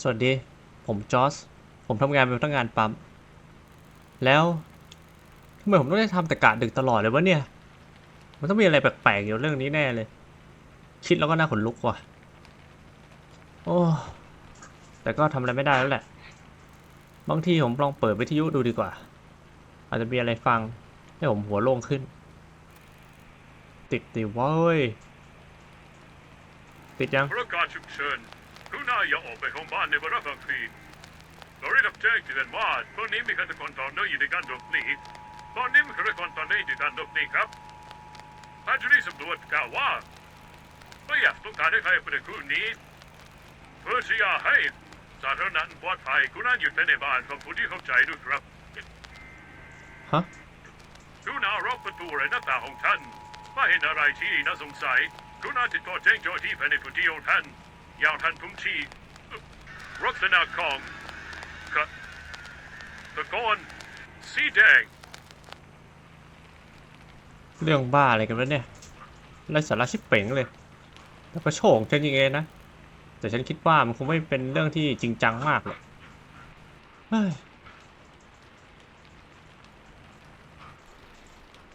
สวัสดี ผมจอส ผมทำงานเป็นพนักงานปั๊ม แล้วทำไมผมต้องได้ทำแต่กะดึกตลอดเลยวะเนี่ย มันต้องมีอะไรแปลกๆอยู่เรื่องนี้แน่เลย คิดแล้วก็น่าขนลุกว่ะ โอ้ แต่ก็ทำอะไรไม่ได้แล้วแหละ บางทีผมลองเปิดวิทยุดูดีกว่า อาจจะมีอะไรฟัง ให้ผมหัวโล่งขึ้น ติดดิเว้ยติดยังประกาศฉุกเฉิน กรุณาอย่าออกไปของบ้านในเวลากลางคืนเราได้รับแจ้งที่เรียนว่าตอนนี้มีฆาตกรต่อเนื่องอยู่ในการหลบหนีตอนนี้มีฆาตกรต่อเนื่องอยู่ในการหลบหนีครับอาจารย์สำรวจกล่าวว่าไม่อยากต้องการให้ใครไปในคืนนี้เพื่อที่จะให้สาธารณะปลอดภัยกรุณาอยู่แต่ในบ้านของผู้ที่เข้าใจด้วยครับฮะกรุณาล็อกประตูและหน้าต่างของท่านถ้าเห็นอะไรที่น่าสงสัยกรุณาติดต่อแจ้งเจ้าหน้าที่ภายในพื้นที่ของท่านอ ยาวท่านทุ่มที่ลักษณะของกระตะกอนสีแดง เรื่องบ้าอะไรกันวะเนี่ยไร้สาระชิบเป๋งเลย แล้วก็โชคฉันยังไงนะ แต่ฉันคิดว่ามันคงไม่เป็นเรื่องที่จริงจังมากหรอก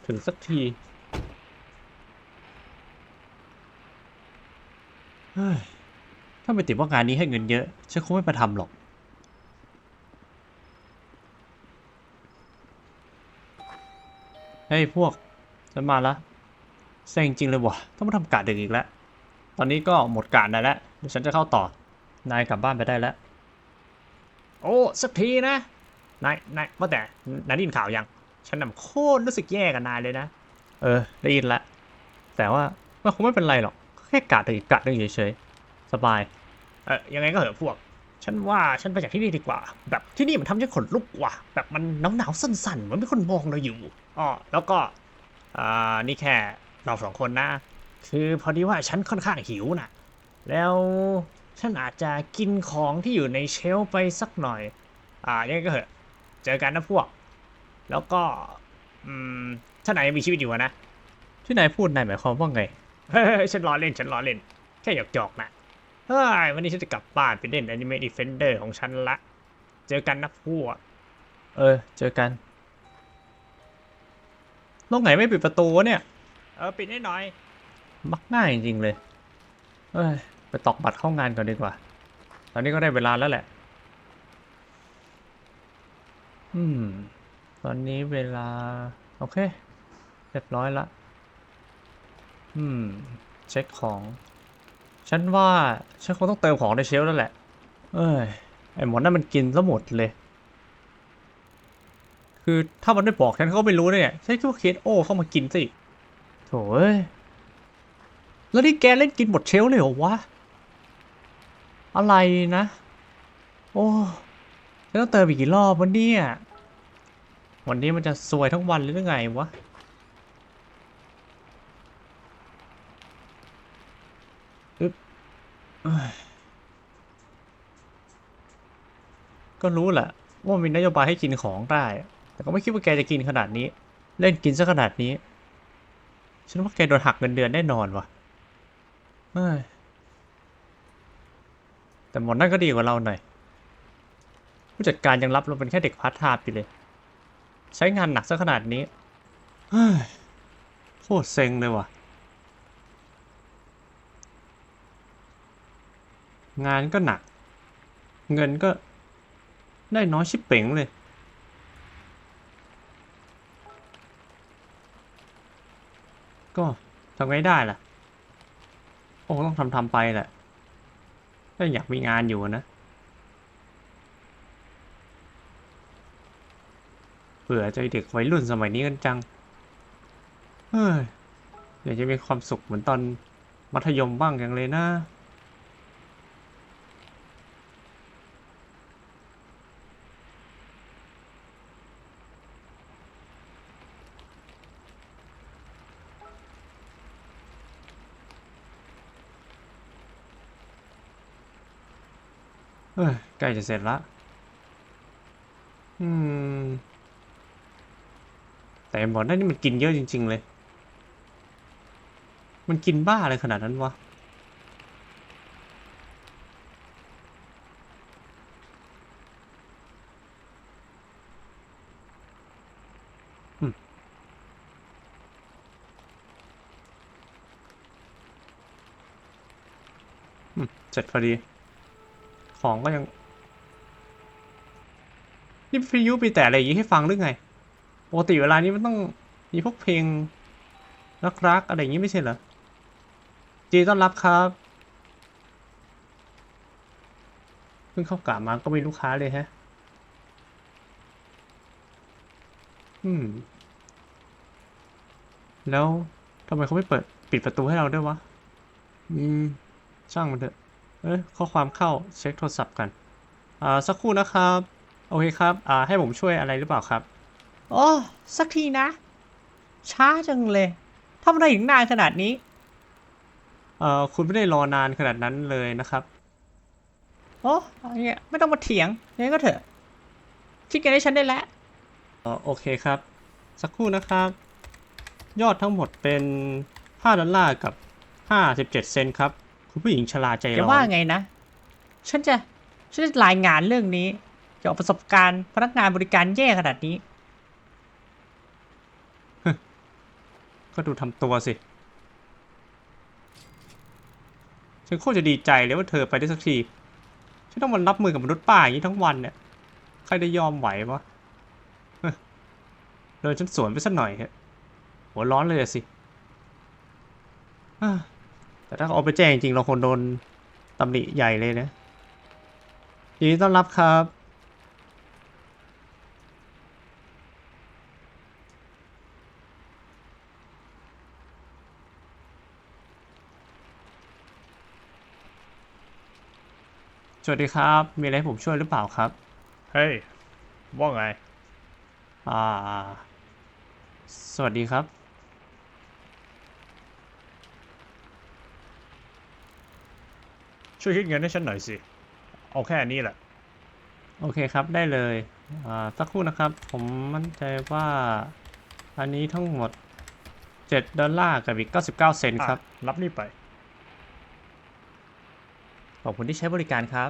ถึงสักทีเฮ้ย ถ้าไม่ติดว่างานนี้ให้เงินเยอะ ฉันคงไม่มาทำหรอก เฮ้ยพวก ฉันมาแล้วเซ็งจริงเลยวะต้องมาทำกะดึกอีกแล้ว ตอนนี้ก็หมดกะได้แล้วเดี๋ยวฉันจะเข้าต่อ นายกลับบ้านไปได้แล้ว โอ้ สักทีนะ นาย นายว่าแต่ นายได้ยินข่าวยัง ฉันน่ะโคตรรู้สึกแย่กับนายเลยนะ เออ ได้ยินละ แต่ว่ามันคงไม่เป็นไรหรอก แค่กะดึกอีกกะดึงเฉยๆ สบายเออยังไงก็เหอะพวก ฉันว่าฉันไปจากที่นี่ดีกว่า แบบที่นี่มันทำให้ขนลุกว่ะแบบมันหนาวๆสั่นๆเหมือนมีคนมองเราอยู่อ๋อแล้วก็อ่านี่แค่เราสองคนนะ คือพอดีว่าฉันค่อนข้างหิวนะแล้วฉันอาจจะกินของที่อยู่ในเชลฟ์ไปสักหน่อย อ่ายังไงก็เหอะเจอกันนะพวก แล้วก็อืมถ้านายยังมีชีวิตอยู่อะนะที่นายพูดนายหมายความว่าไง เฮ้ยฉันล้อเล่น ฉันล้อเล่น แค่หยอกๆนะ เฮ้ยวันนี้ฉันจะกลับบ้านไปเล่น Anime Defender ของฉันละ เจอกันนะพวก เออ เจอกันลงไหนไม่ปิดประตูวะเนี่ย เออ ปิดให้หน่อย มักง่ายจริงๆเลย เอ้ย ไปตอกบัตรเข้างานก่อนดีกว่า ตอนนี้ก็ได้เวลาแล้วแหละ อืม ตอนนี้เวลา โอเค เรียบร้อยละ อืม เช็คของ ฉันว่าฉันคงต้องเติมของในเชลแล้วแหละ เอ้ยไอหมอนั่นมันกินซะหมดเลย คือถ้ามันไม่บอกฉันเขาก็ไม่รู้เนี่ยฉันคิดว่าเคสโอเข้ามากินสิโถ่เอ้ยแล้วนี่แกเล่นกินหมดเชลเลยเหรอวะ อะไรนะ โอ้ฉันต้องเติมอีกกี่รอบวันนี้วันนี้มันจะซวยทั้งวันหรือไงวะ อึ๊บเอ้ย ก็รู้แหละว่ามีนโยบายให้กินของได้ แต่ก็ไม่คิดว่าแกจะกินขนาดนี้ เล่นกินซะขนาดนี้ ฉันว่าแกโดนหักเงินเดือนแน่นอนว่ะแต่หมอนั่นก็ดีกว่าเราหน่อย ผู้จัดการยังรับเราเป็นแค่เด็กพาร์ทไทม์อยู่เลย ใช้งานหนักซะขนาดนี้โคตรเซ็งเลยว่ะ งานก็หนัก เงินก็ได้น้อยชิบเป๋งเลย ก็ทำไงได้ล่ะ โอ้ต้องทำทำไปแหละถ้าอยากมีงานอยู่นะเผื่อใจเด็กวัยรุ่นสมัยนี้กันจัง เฮ้ยอยากจะมีความสุขเหมือนตอนมัธยมบ้างอย่างเลยนะ ใกล้จะเสร็จละอืม แต่บอกได้นนี่มันกินเยอะจริง ๆ เลย มันกินบ้าอะไรขนาดนั้นวะเสร็จพอดี ของก็ยัง นี่ฟิยุมีแต่อะไรอย่างนี้ให้ฟังหรือไงปกติเวลานี้มันต้องมีพวกเพลงรักๆอะไรอย่างนี้ไม่ใช่เหรอจีต้อนรับครับเพิ่งเข้ากะมาก็มีลูกค้าเลยฮะ อืม แล้วทำไมเขาไม่เปิดปิดประตูให้เราด้วยวะ อืม ช่างมันเถอะ เอ้ยข้อความเข้าเช็คโทรศัพท์กัน อ่า สักครู่นะครับ โอเคครับ อ่า ให้ผมช่วยอะไรหรือเปล่าครับ โอ้ สักทีนะ ช้าจังเลยทำอะไรถึงนานขนาดนี้ เอ่อ คุณไม่ได้รอนานขนาดนั้นเลยนะครับ โอ้อะไรเงี้ยไม่ต้องมาเถียงยังไงก็เถอะ คิดกันให้ฉันได้แล้ว เอ่อ โอเคครับ สักครู่นะครับ ยอดทั้งหมดเป็น 5 ดอลลาร์กับ 57 เซนต์ครับ คุณผู้หญิงชราใจจะร้อว่าน ไงนะ ฉันจะ ฉันจะรายงานเรื่องนี้ เกี่ยวกับประสบการณ์พนักงานบริการแย่ขนาดนี้ ก็ดูทำตัวสิ ฉันโคตรจะดีใจเลยว่าเธอไปได้สักที ฉันต้องมารับมือกับมนุษย์ป้าอย่างนี้ทั้งวันเนี่ย ใครได้ยอมไหววะเดินฉันสวนไปสักหน่อยเถอะหัวร้อนเลยสิ แต่ถ้าเอาไปแจ้งจริงเราคงโดนตำหนิใหญ่เลยนะยินดีต้อนรับครับ สวัสดีครับ มีอะไรให้ผมช่วยหรือเปล่าครับ เฮ้ยว่าไง อ่า สวัสดีครับ ช่วยคิดเงินให้ฉันหน่อยสิ เอาแค่นี้แหละ โอเคครับ ได้เลย อ่า สักครู่นะครับ ผมมั่นใจว่า อันนี้ทั้งหมด 7 ดอลลาร์กับอีก 99 เซนต์ครับอะรับนี่ไป ขอบคุณที่ใช้บริการครับ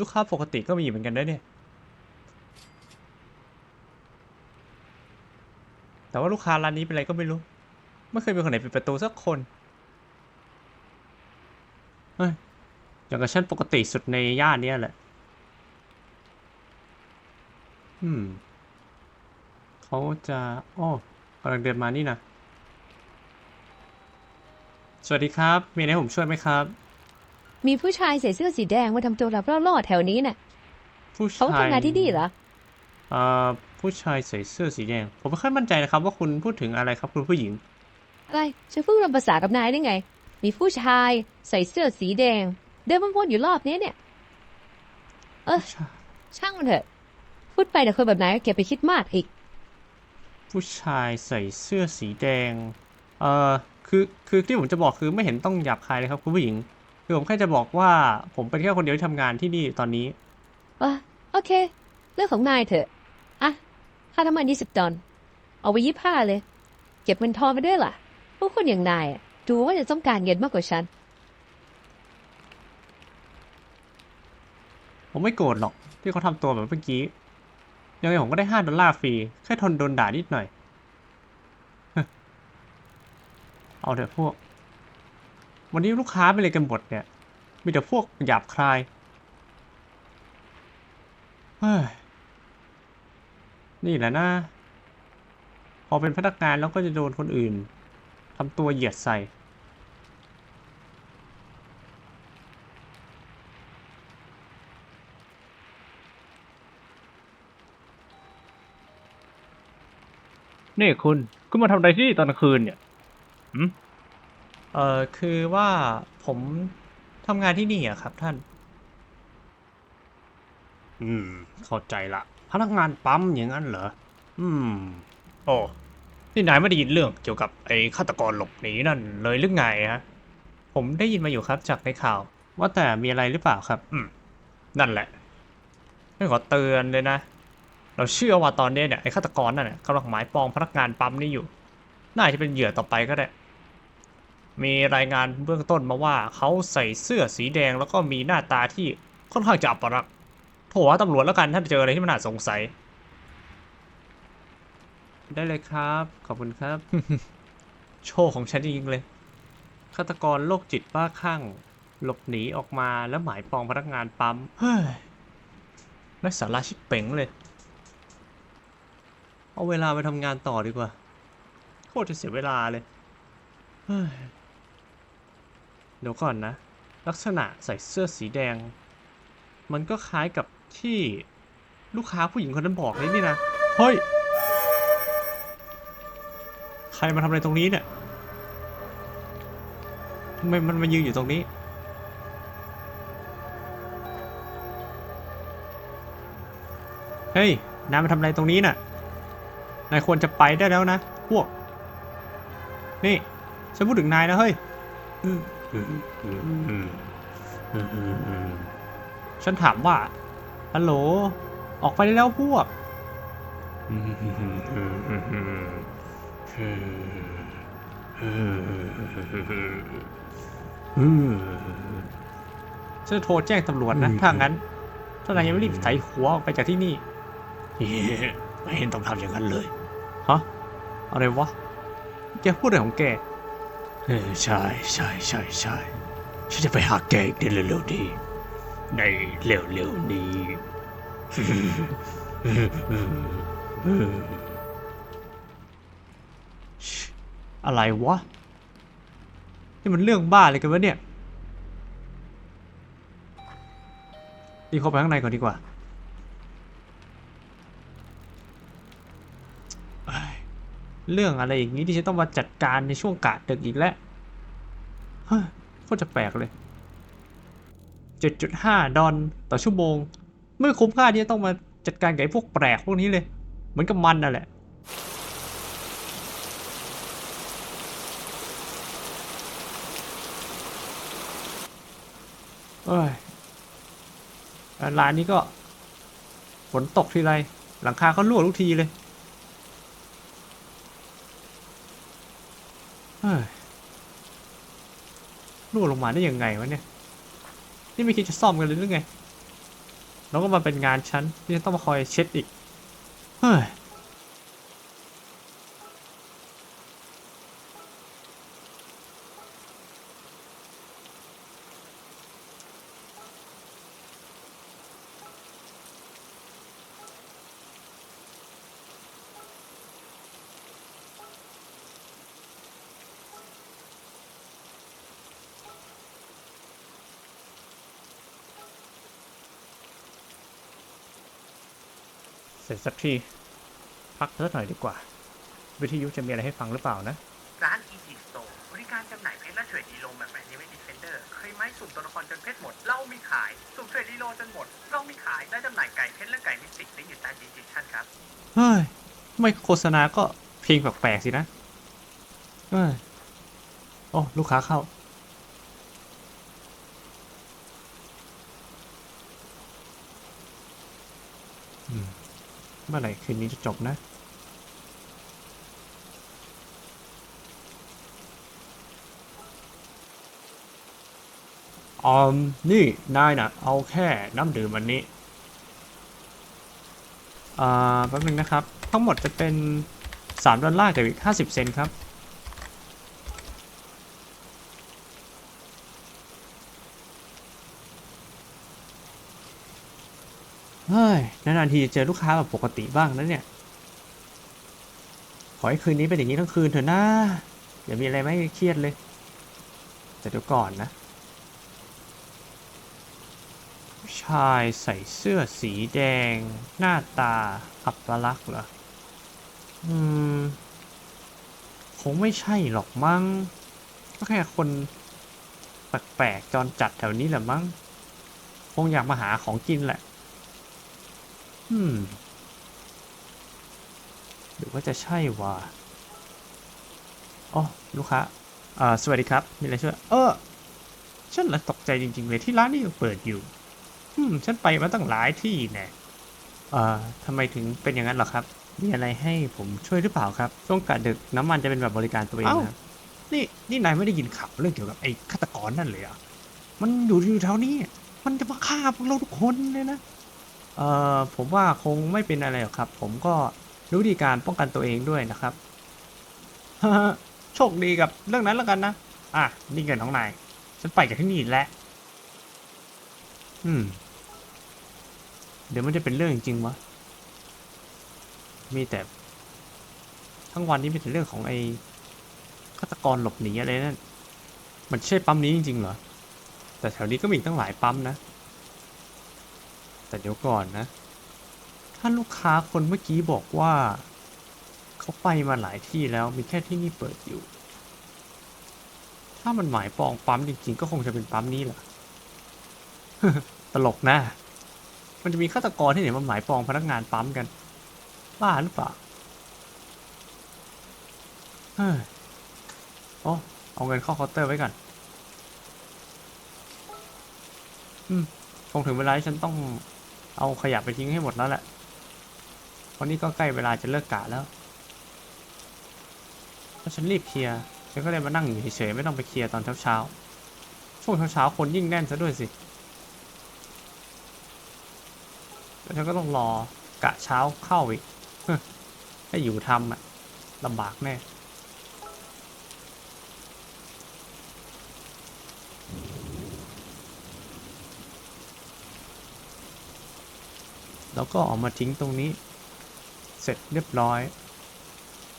ลูกค้าปกติก็มีเหมือนกันด้วยเนี่ย แต่ว่าลูกค้าร้านนี้เป็นอะไรก็ไม่รู้ ไม่เคยมีคนไหนปิดประตูสักคนเฮ้ยอย่างกับฉันปกติสุดในย่านนี้แหละ อืม เขาจะ อ้อกำลังเดินมานี่นะ สวัสดีครับ มีอะไรให้ผมช่วยไหมครับ มีผู้ชายใส่เสื้อสีแดงมาทำตัวรับล่อๆแถวนี้น่ะผู้เขาชายทำงานที่นี่เหรอเอ่อผู้ชายใส่เสื้อสีแดง ผมไม่ค่อยมั่นใจนะครับ ว่าคุณพูดถึงอะไรครับคุณผู้หญิง อะไรฉันเพิ่งรำภาษากับนายได้ไง มีผู้ชายใส่เสื้อสีแดง เดินวนๆอยู่รอบนี้เนี่ย เออผู้ชายช่างมันเถอะ พูดไปแต่คนแบบนายก็เก็บไปคิดมากอีก ผู้ชายใส่เสื้อสีแดง เอ่อ คือคือที่ผมจะบอกคือไม่เห็นต้องหยาบคายเลยครับคุณผู้หญิงคือผมแค่จะบอกว่าผมเป็นแค่คนเดียวที่ทำงานที่นี่ตอนนี้ ว่าโอเค เรื่องของนายเถอะอะค่าน้ำมันยี่สิบดอลเอาไว้ยี่ห้าเลย เก็บเงินทอนไปด้วยล่ะ พวกคนอย่างนายอะดูว่าจะต้องการเงินมากกว่าฉัน ผมไม่โกรธหรอกที่เขาทำตัวแบบเมื่อกี้ ยังไงผมก็ได้ห้าดอลลาร์ฟรี แค่ทนโดนด่านิดหน่อย เอาเถอะพวก วันนี้ลูกค้าไปเลยกันหมดเนี่ย มีแต่พวกหยาบคลายเฮ้ยนี่แหละนะพอเป็นพนักงานแล้วก็จะโดนคนอื่นทำตัวเหยียดใส่ นี่คุณคุณมาทำอะไรที่ตอนกลางคืนเนี่ย เออคือว่าผมทำงานที่นี่อะครับท่าน อืม เข้าใจละ พนักงานปั๊มอย่างนั้นเหรอ อืม โอ้นี่นายไม่ได้ยินเรื่องเกี่ยวกับไอ้ฆาตกรหลบหนีนั่นเลยหรือไงฮะ ผมได้ยินมาอยู่ครับจากในข่าว ว่าแต่มีอะไรหรือเปล่าครับ อืม นั่นแหละไม่ขอเตือนเลยนะ เราเชื่อว่าตอนนี้เนี่ยไอ้ฆาตกรนั่นน่ะกำลังหมายปองพนักงานปั๊มนี่อยู่ น่าจะเป็นเหยื่อต่อไปก็ได้ มีรายงานเบื้องต้นมาว่าเขาใส่เสื้อสีแดงแล้วก็มีหน้าตาที่ค่อนข้างจะอัปรักษณ์โทรหาตำรวจแล้วกันถ้าเจออะไรที่มันน่าสงสัย ได้เลยครับ ขอบคุณครับ โชคของฉันจริงๆเลยฆาตกรโรคจิตบ้าคลั่ง หลบหนีออกมาแล้วหมายปองพนักงานปั๊มเฮ้ยไร้สาระชิบเป๋งเลย เอาเวลาไปทำงานต่อดีกว่า โคตรจะเสียเวลาเลยเฮ้ย เดี๋ยวก่อนนะ ลักษณะใส่เสื้อสีแดง มันก็คล้ายกับที่ลูกค้าผู้หญิงคนนั้นบอกเลยนี่นะ เฮ้ย ใครมาทำอะไรตรงนี้เนี่ยทำไมมันมายืนอยู่ตรงนี้ เฮ้ย นายมาทำอะไรตรงนี้น่ะ นายควรจะไปได้แล้วนะ พวก นี่ ฉันพูดถึงนายนะเฮ้ย ฉันถามว่าฮัลโหล ออกไปได้แล้วพวกฉันจะโทรแจ้งตำรวจนะ ถ้างั้นถ้านายยังไม่รีบใส่หัวออกไปจากที่นี่ ไม่เห็นต้องทำอย่างนั้นเลย ฮะ อะไรวะ แกพูดอะไรของแก เออใช่ใช่ใช่ใช่ฉันจะไปหาแกอีกในเร็วๆนี้ในเร็วๆนี้อะไรวะ นี่มันเรื่องบ้าอะไรกันวะเนี่ยรีบเข้าไปข้างในก่อนดีกว่าเอ้ย เรื่องอะไรอย่างนี้ที่ฉันต้องมาจัดการในช่วงกะดึกอีกแล้วเฮ้ยโคตรจะแปลกเลย 7.5 ดอลต่อชั่วโมง ไม่คุ้มค่าที่จะต้องมาจัดการกับพวกแปลกพวกนี้เลย เหมือนกับมันนั่นแหละเอ้ยร้านนี้ก็ฝนตกทีไร หลังคาก็รั่วทุกทีเลยเฮ้ย รั่วลงมาได้ยังไงวะเนี่ย นี่ไม่คิดจะซ่อมกันเลยหรือไง แล้วก็มาเป็นงานฉันที่ต้องมาคอยเช็ดอีก ร็จสักที พักเพิ่หน่อยดีกว่า วิทยุจะมีอะไรให้ฟังหรือเปล่านะ ร้าน Easy Store บริการจำหน่ายเพชรและเทรดดีโลแบบแบรนด์เนวิดิเฟนเดอร์เคยไหมสุ่มตัวละครจนเพชรหมด เรามีขาย สุ่มเทรดดีโลจนหมด เรามีขายและจำหน่ายไก่เพชรและไก่มิสติกได้อยู่ใต้ดีจิชั่นครับเฮ้ยไม่โฆษณาก็เพลงแปลกๆสินะเฮ้ยโอ้ลูกค้าเข้า เมื่อไหร่คืนนี้จะจบนะอืมนี่นายนะเอาแค่น้ำดื่มวันนี้อ่าแป๊บนึงนะครับ ทั้งหมดจะเป็น 3 ดอลลาร์กับอีก 50 เซนครับ ฮ้ยนานๆทีจะเจอลูกค้าแบบปกติบ้างนะเนี่ย ขอให้คืนนี้เป็นอย่างนี้ทั้งคืนเถอะนะอย่ามีอะไรไม่เครียดเลย แต่เดี๋ยวก่อนนะชายใส่เสื้อสีแดง หน้าตาอัปลักษณ์เหรอ อืม คงไม่ใช่หรอกมั้ง ก็แค่คนแปลกๆจรจัดแถวนี้แหละมั้ง คงอยากมาหาของกินแหละ อืม หรือว่าจะใช่วะอ๋อลูกค้าอ่าสวัสดีครับ มีอะไรช่วย เออ ฉันละตกใจจริง ๆ เลยที่ร้านนี้ยังเปิดอยู่ อืม ฉันไปมาตั้งหลายที่แน่เอ่อทำไมถึงเป็นอย่างนั้นเหรอครับ มีอะไรให้ผมช่วยหรือเปล่าครับ ช่วงกะดึกน้ำมันจะเป็นแบบบริการตัวเองนะครับ นี่นี่นายไม่ได้ยินข่าวเรื่องเกี่ยวกับไอ้ฆาตกรนั่นเลยเหรอะ มันอยู่อยู่แถวนี้ มันจะมาฆ่าพวกเราทุกคนเลยนะ เอ่อผมว่าคงไม่เป็นอะไรหรอกครับ ผมก็รู้วิธีการป้องกันตัวเองด้วยนะครับโชคดีกับเรื่องนั้นแล้วกันนะ อะ นี่เงินของนาย ฉันไปจากที่นี่แล้ว อืม เดี๋ยวมันจะเป็นเรื่องจริงๆวะ มีแต่ ทั้งวันนี้มีแต่เรื่องของไอ้ฆาตกรหลบหนีอะไรนั่น มันใช่ปั๊มนี้จริงๆเหรอ แต่แถวนี้ก็มีอีกตั้งหลายปั๊มนะ แต่เดี๋ยวก่อนนะ ถ้าลูกค้าคนเมื่อกี้บอกว่า เขาไปมาหลายที่แล้วมีแค่ที่นี่เปิดอยู่ ถ้ามันหมายปองปั๊มจริงๆ ก็คงจะเป็นปั๊มนี้แหละตลกนะ มันจะมีฆาตกรที่ไหนมาหมายปองพนักงานปั๊มกัน บ้าหรือเปล่าเฮ้ยโอ้เอาเงินเข้าเคาน์เตอร์ไว้ก่อน อืมคงถึงเวลาที่ฉันต้อง เอาขยะไปทิ้งให้หมดแล้วแหละวันนี้ก็ใกล้เวลาจะเลิกกะแล้วถ้าฉันรีบเคลียร์ฉันก็เลยมานั่งอยู่เฉยๆไม่ต้องไปเคลียร์ตอนเช้าๆช่วงเช้าๆคนยิ่งแน่นซะด้วยสิแล้วฉันก็ต้องรอกะเช้าเข้าอีกถ้าอยู่ทำอะลำบากแน่ แล้วก็เออกมาทิ้งตรงนี้ เสร็จเรียบร้อย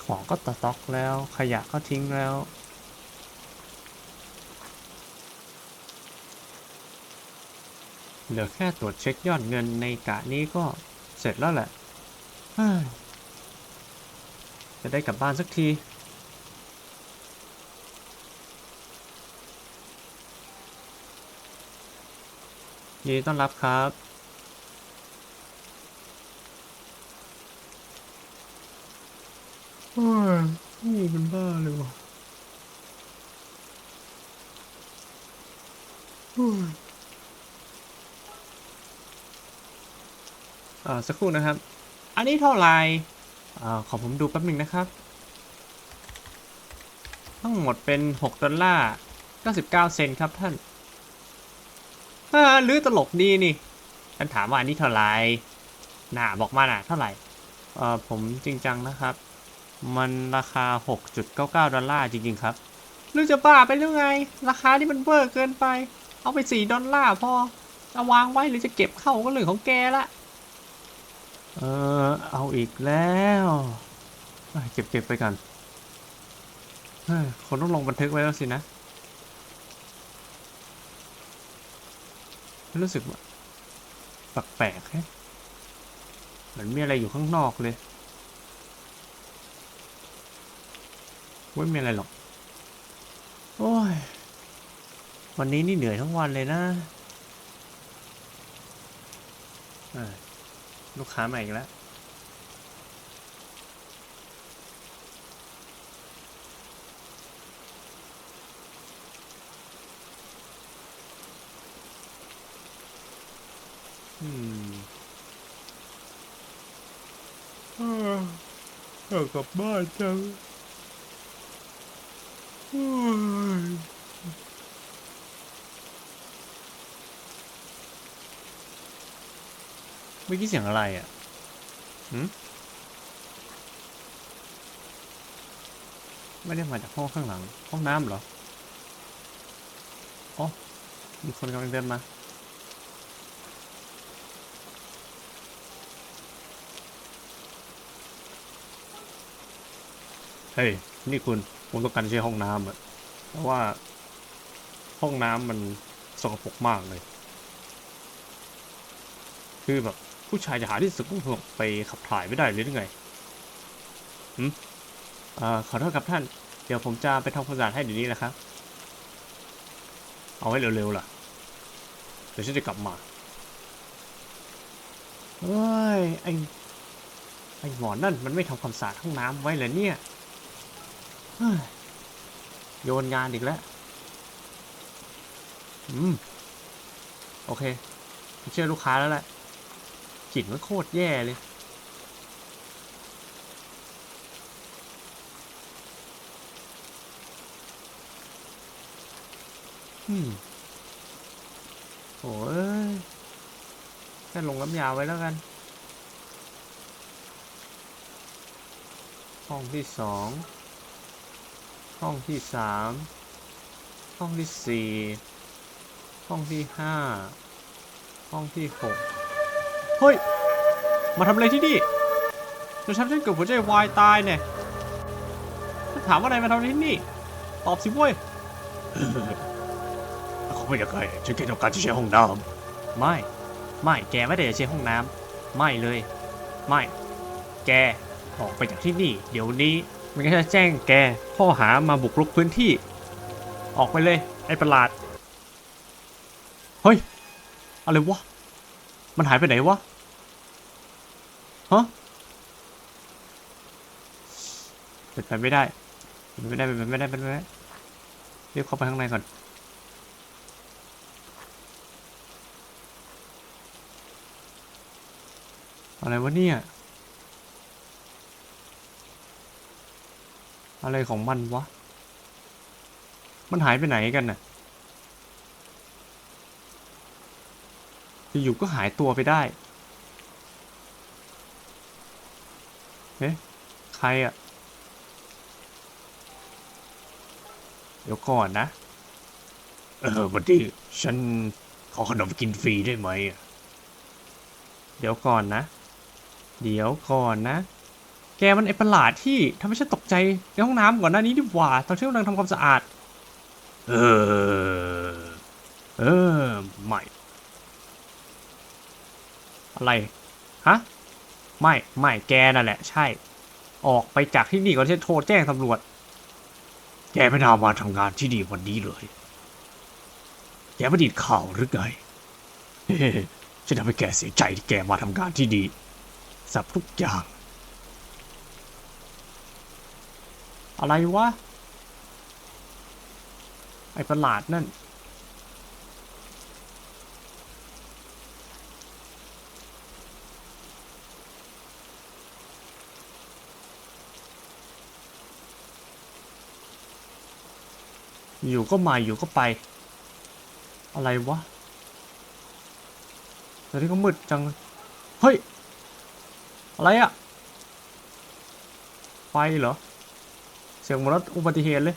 ของก็ตต็อกแล้ว ขยะก็ทิ้งแล้ว เหลือแค่ตรวจเช็คยอดเงินในกะนี้ก็เสร็จแล้วแหละจะได้กลับบ้านสักทียินดีต้อนรับครับโอ้ ยนี่เป็นบ้าเลยว่ะอ่าสักครู่นะครับ อันนี้เท่าไหร่อ่าขอผมดูแป๊บหนึ่งนะครับ ทั้งหมดเป็น 6 ดอลลาร์ 99 เซนต์ครับท่านอ่าลือตลกดีนี่ฉันถามว่าอันนี้เท่าไหร่น่าบอกมาน่ะเท่าไหร่เอ่อผมจริงจังนะครับ มันราคา 6.99 ดอลลาร์จริง ๆ ครับหรือจะบ้าไปหรือไง ราคานี่มันเวอร์เกินไป เอาไป 4 ดอลลาร์พอจะวางไว้หรือจะเก็บเข้าก็เรื่องของแกละเออเอาอีกแล้วเก็บเก็บไปกันคนต้องลงบันทึกไว้แล้วสินะ รู้สึกแปลกๆแฮะเหมือนมีอะไรอยู่ข้างนอกเลย ไม่มีอะไรหรอก โอ้ย วันนี้นี่เหนื่อยทั้งวันเลยนะอ้ยลูกค้าใหมาอีกแล้วอืมอ่าอยากกลับบ้านจัง เมื่อกี้เสียงอะไรอะหืมไม่ได้มาจากห้องข้างหลัง ห้องน้ำเหรอ อ๋อ มีคนกำลังเดินมาเฮ้ย นี่คุณ ผมต้องการใช้ห้องน้ำอะเพราะว่าห้องน้ำมันสกปรกมากเลย คือแบบผู้ชายจะหาที่สกปรกไปขับถ่ายไม่ได้หรือยังไงหืมอ่าขอโทษครับท่าน เดี๋ยวผมจะไปทำความสะอาดให้เดี๋ยวนี้นะครับ เอาไว้เร็วๆล่ะ เดี๋ยวฉันจะกลับมา เฮ้ย ไอ้ไอ้หมอนนั่นมันไม่ทำความสะอาดห้องน้ำไว้เลยเนี่ย โยนงานอีกแล้ว อืม โอเค เชื่อลูกค้าแล้วแหละกลิ่นมันโคตรแย่เลย อืมโอ้ยแค่ลงน้ำยาไว้แล้วกัน ห้องที่สอง ห้องที่สามห้องที่สี่ห้องที่ห้าห้องที่หกเฮ้ย มาทำอะไรที่นี่จะทำฉันเกิดหัวใจวายตายเนี่ยถ้าถามว่าอะไรมาทำอะไรที่นี่ ตอบสิเว้ยเขาไม่อยากให้ฉันแค่ต้องการจะใช้ห้องน้ำไม่ ไม่แกไม่ได้จะใช้ห้องน้ำไม่เลย ไม่ แกออกไปจากที่นี่ เดี๋ยวนี้ไมันก็จะแจ้งแกข้อหามาบุกรุกพื้นที่ ออกไปเลย ไอ้ประหลาด เฮ้ย อะไรวะ มันหายไปไหนวะ ฮะเป็นไปไม่ได้เป็นไม่ได้เป็นไม่ได้เป็นไปไม่ได้รีบเข้าไปข้างในก่อนอะไรวะเนี่ย อะไรของมันวะ มันหายไปไหนกันน่ะอยู่ๆก็หายตัวไปได้เอ๊ะใครอะเดี๋ยวก่อนนะ เออวันนี้ฉันขอขนมกินฟรีได้ไหมอะเดี๋ยวก่อนนะ เดี๋ยวก่อนนะ แกมันไอประหลาดที่ทำให้ฉันตกใจในห้องน้ำก่อนหน้านี้ดีกว่า ตอนที่กำลังทำความสะอาด เออ เออไม่ อะไร ฮะ ไม่ ไม่ แกนั่นแหละ ใช่ ออกไปจากที่นี่ก่อนที่โทรแจ้งตำรวจ แกไม่น่ามาทำงานที่นี่วันนี้เลย แกไม่ไดีข่าวหรือไงเฮ้ฉันทำให้แกเสียใจที่แกมาทำงานที่ดีสับทุกอย่าง อะไรวะ ไอ้ประหลาดนั่น อยู่ก็มาอยู่ก็ไป อะไรวะตอนนี้ก็มืดจัง เฮ้ย อะไรอะไฟเหรอ เสียงเหมือนรถอุบัติเหตุเลย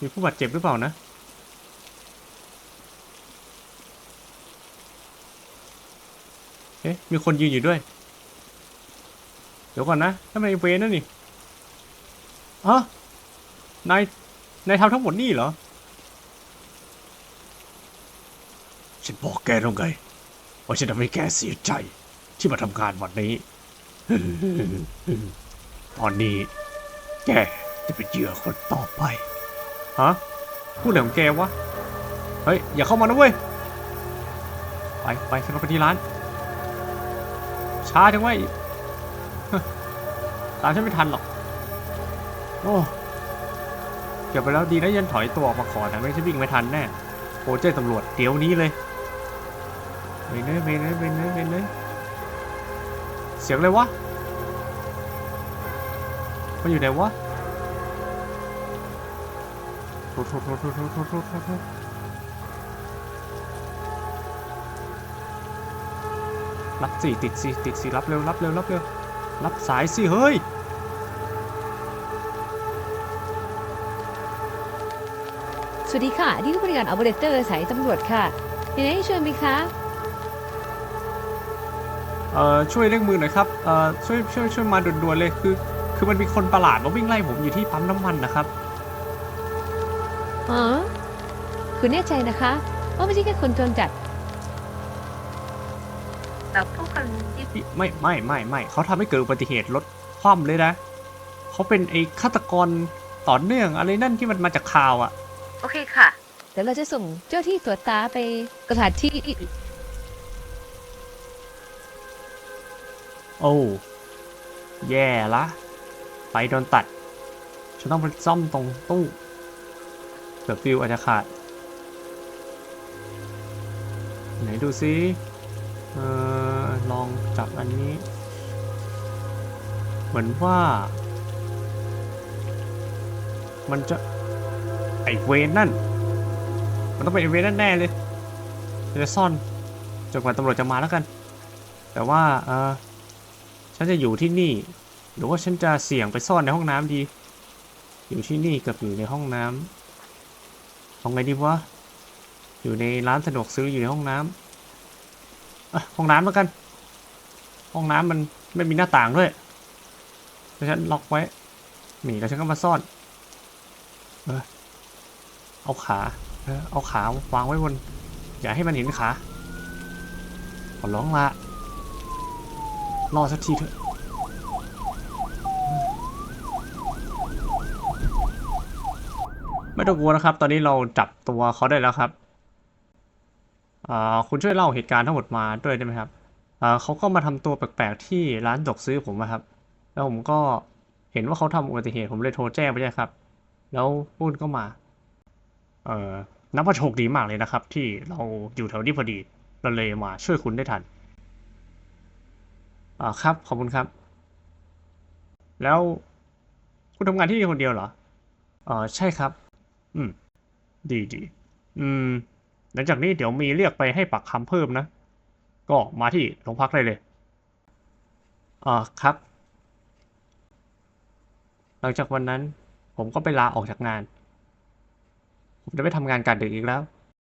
มีผู้บาดเจ็บหรือเปล่านะเอ๊ะมีคนยืนอยู่ด้วย เดี๋ยวก่อนนะทำไมเวนั่นนี่ฮะนายนายทำทั้งหมดนี่เหรอ ฉันบอกแกแล้วไงว่าฉันทำให้แกเสียใจที่มาทำงานวันนี้ ตอนนี้ แกจะเป็นเหยื่อคนต่อไป ฮะ พูดอะไรของแกวะ เฮ้ย อย่าเข้ามานะเว้ย ไปไปฉันไปที่ร้าน ช้าจังเว้ยตามฉันไม่ทันหรอก โอ้เก็บไปแล้วดีนะยันถอยตัวออกมาขอนะไม่ใช่วิ่งไม่ทันแน่โอ้เจ้าตำรวจเดี๋ยวนี้เลยเวนเลยเวนเลยเวนเลยเวนเลยเสียงอะไรวะ มันอยู่ไหนวะโทษโทษโทษโทษโทษโทษโทษโทษโทษรับสิติดสิติดสิรับเร็วรับเร็วรับเร็วรับสายสิเฮ้ยสวัสดีค่ะ นี่คือบริการออเปอเรเตอร์สายตำรวจค่ะมีอะไรให้ช่วยไหมคะเอ่อช่วยเร่งมือหน่อยครับเอ่อช่วยช่วยช่วยมาด่วนๆเลยคือ คือมันมีคนประหลาดมาวิ่งไล่ผมอยู่ที่ปั๊มน้ำมันนะครับ อ๋อ คุณแน่ใจนะคะว่าไม่ใช่แค่คนจนจัดแต่พวกกันที่ไม่ไม่ไม่ไม่เขาทำให้เกิดอุบัติเหตุรถคว่ำเลยนะเขาเป็นไอ้ฆาตกรต่อเนื่องอะไรนั่นที่มันมาจากข่าวอะ่ะโอเคค่ะ เดี๋ยวเราจะส่งเจ้าที่ตรวจตาไปสถานที่ โอ้แย่ละ ไฟโดนตัด ฉันต้องไปซ่อมตรงตู้เกือบฟิวอาจจะขาด ไหนดูซิเออลองจับอันนี้ เหมือนว่า มันจะ ไอเวนนั่น มันต้องเป็นไอเวนนั่นแน่เลยจะซ่อนจนกว่าตำรวจจะมาแล้วกัน แต่ว่าเออฉันจะอยู่ที่นี่ รือว่าฉันจะเสี่ยงไปซ่อนในห้องน้ำดี อยู่ที่นี่กับอยู่ในห้องน้ำเอาไงดีวะ อยู่ในร้านสะดวกซื้ออยู่ในห้องน้ำอะห้องน้ำแล้วกัน ห้องน้ำมันไม่มีหน้าต่างด้วยแล้วฉันล็อกไว้หนีแล้วฉันก็มาซ่อน เออเอาขา เออเอาขาวางไว้บน อย่าให้มันเห็นขาขอร้องละรอสักทีเถอะ ไม่ต้องกลัวนะครับ ตอนนี้เราจับตัวเขาได้แล้วครับอ่าคุณช่วยเล่าเหตุการณ์ทั้งหมดมาด้วยได้ไหมครับอ่าเขาก็มาทำตัวแปลกๆที่ร้านดกซื้อผมนะครับ แล้วผมก็เห็นว่าเขาทำอุบัติเหตุผมเลยโทรแจ้งไปใช่ครับ แล้วปุ้นก็มา เอ่อนับว่าโชคดีมากเลยนะครับ ที่เราอยู่แถวนี้พอดี เราเลยมาช่วยคุณได้ทันอ่าครับ ขอบคุณครับ แล้วคุณทำงานที่นี่คนเดียวเหรอเออใช่ครับ อืม ดีดีอืม หลังจากนี้เดี๋ยวมีเรียกไปให้ปักคำเพิ่มนะ ก็มาที่โรงพักได้เลยอ่าครับ หลังจากวันนั้น ผมก็ไปลาออกจากงาน ผมจะไม่ทำงานการดึกอีกแล้ว